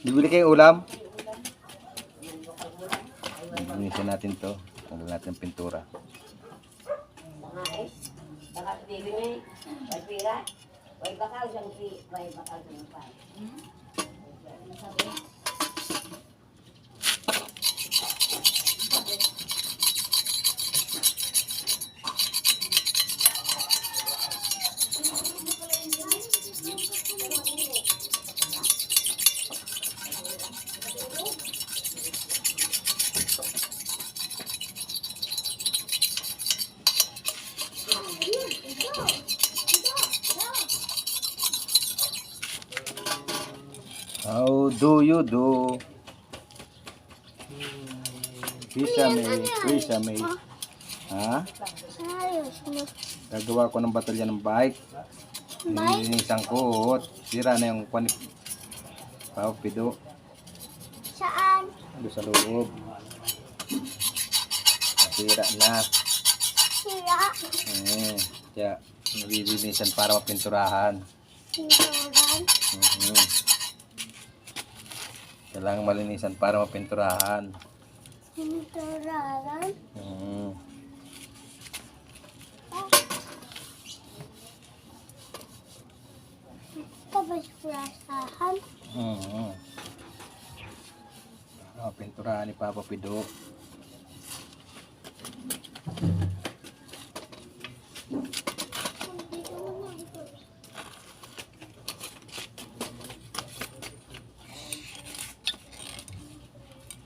Bibili kayong ulam? Linisin natin to. Tanggal natin pintura. Baka dili ni. May pira. May bakal siyang pi. May bakal siyang pa. How do you do? Kisame, kisame. Ha? Ayos mo. Gagawa ko ng batalya ng bike. Nilinisan ko. Sira na yung kwan. Papido. Saan? Ando sa loob. Sira na. Sira. Eh, kaya nililinisan para mapinturahan. Sinturan. Mhm. Kailangan malinisan para mapinturahan. Sinturaran. Mhm. Tapos prasahan. Mhm. Ah, pinturahan ni Papa Pido.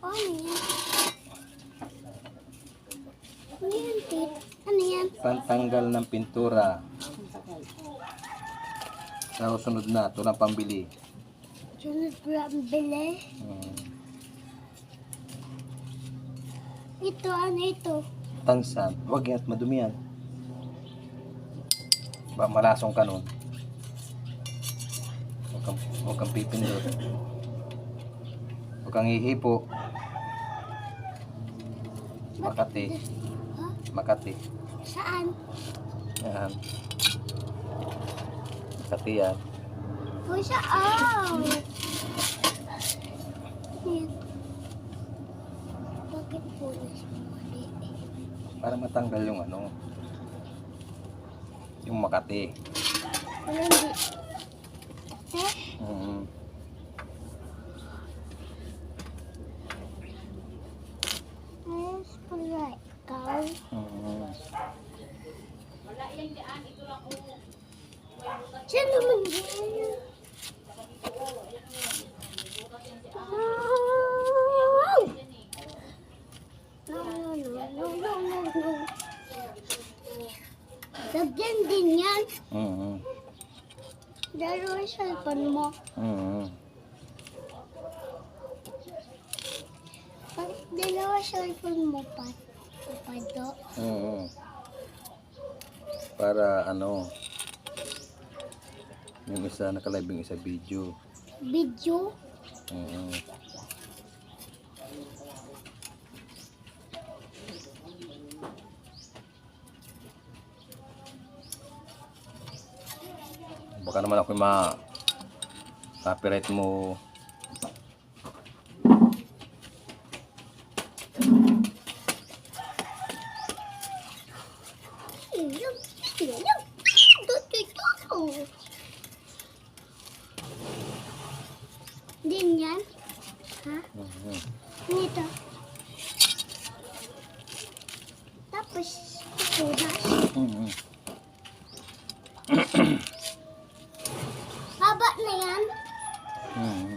Ano yan? Ano yan, Tit? Ano yan? Pantanggal ng pintura. Sa sunod na, ito lang pambili. Sunod brambele. Mhm. Ito, ano ito? Tansan. Huwag yan, madumi yan. Ba, malasong ka nun. Huwag kang, huwag kang pipindot. Huwag kang hihipo. Makati. Ha? Makati. Saan? Yan. Makati yan. O, saan? Yan. Bakit mo mali? Para matanggal yung ano. Yung Makati. Ano hindi? Siya naman yan. No, no, no, no, no, no. Lagyan din yan. Mhm. Dalawa yung cellphone mo. Mhm. Pag dalawa cellphone mo pa. Pa do. Para ano, yung isa nakalive yung isa video. Video. Mhm. Baka naman ako ma copyright mo. Dito, Din yan? Ha? Nito. Tapos, punas. Mhm. Haba na yan. Mhm.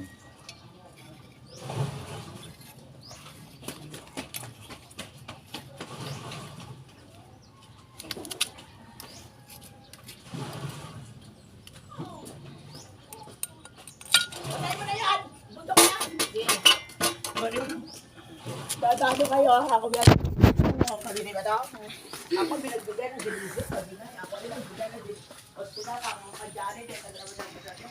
Tatado kayo ha, ako yan. Ako sabi ni Madam. Ako binagbigay ng diligo. Sabi na, ako binagbigay ng diligo. Gusto na ka, mga kadyari, dahil kagawin ang kadyari.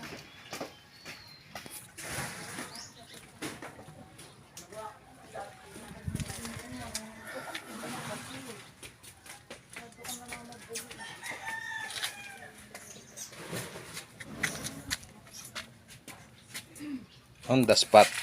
On the spot.